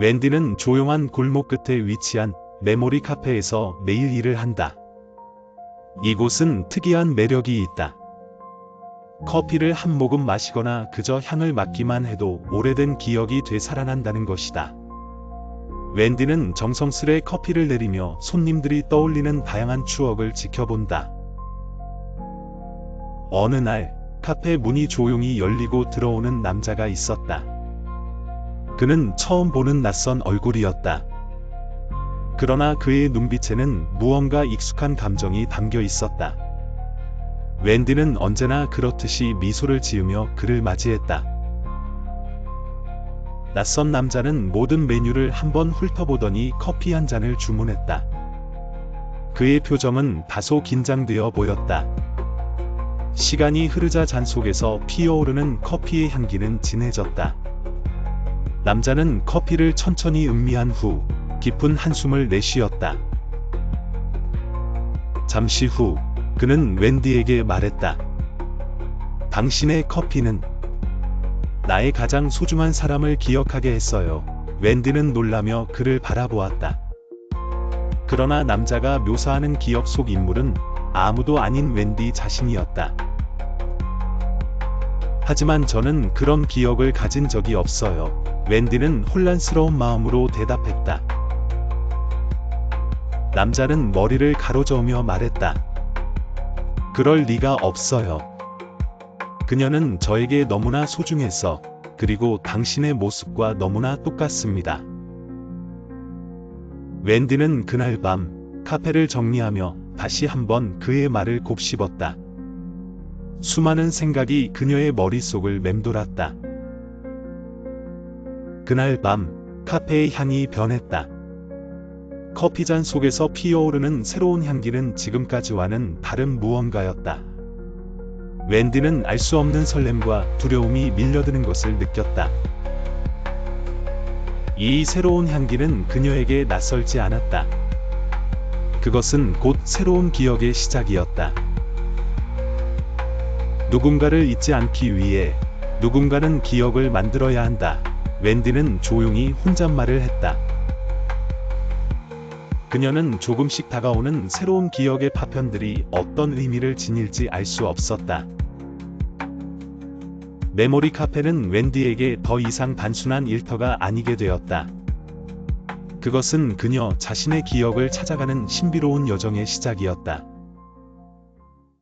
웬디는 조용한 골목 끝에 위치한 메모리 카페에서 매일 일을 한다. 이곳은 특이한 매력이 있다. 커피를 한 모금 마시거나 그저 향을 맡기만 해도 오래된 기억이 되살아난다는 것이다. 웬디는 정성스레 커피를 내리며 손님들이 떠올리는 다양한 추억을 지켜본다. 어느 날 카페 문이 조용히 열리고 들어오는 남자가 있었다. 그는 처음 보는 낯선 얼굴이었다. 그러나 그의 눈빛에는 무언가 익숙한 감정이 담겨 있었다. 웬디는 언제나 그렇듯이 미소를 지으며 그를 맞이했다. 낯선 남자는 모든 메뉴를 한번 훑어보더니 커피 한 잔을 주문했다. 그의 표정은 다소 긴장되어 보였다. 시간이 흐르자 잔 속에서 피어오르는 커피의 향기는 진해졌다. 남자는 커피를 천천히 음미한 후 깊은 한숨을 내쉬었다. 잠시 후 그는 웬디에게 말했다. 당신의 커피는 나의 가장 소중한 사람을 기억하게 했어요. 웬디는 놀라며 그를 바라보았다. 그러나 남자가 묘사하는 기억 속 인물은 아무도 아닌 웬디 자신이었다. 하지만 저는 그런 기억을 가진 적이 없어요. 웬디는 혼란스러운 마음으로 대답했다. 남자는 머리를 가로저으며 말했다. 그럴 리가 없어요. 그녀는 저에게 너무나 소중해서 그리고 당신의 모습과 너무나 똑같습니다. 웬디는 그날 밤 카페를 정리하며 다시 한번 그의 말을 곱씹었다. 수많은 생각이 그녀의 머릿속을 맴돌았다. 그날 밤 카페의 향이 변했다. 커피잔 속에서 피어오르는 새로운 향기는 지금까지와는 다른 무언가였다. 웬디는 알 수 없는 설렘과 두려움이 밀려드는 것을 느꼈다. 이 새로운 향기는 그녀에게 낯설지 않았다. 그것은 곧 새로운 기억의 시작이었다. 누군가를 잊지 않기 위해 누군가는 기억을 만들어야 한다. 웬디는 조용히 혼잣말을 했다. 그녀는 조금씩 다가오는 새로운 기억의 파편들이 어떤 의미를 지닐지 알 수 없었다. 메모리 카페는 웬디에게 더 이상 단순한 일터가 아니게 되었다. 그것은 그녀 자신의 기억을 찾아가는 신비로운 여정의 시작이었다.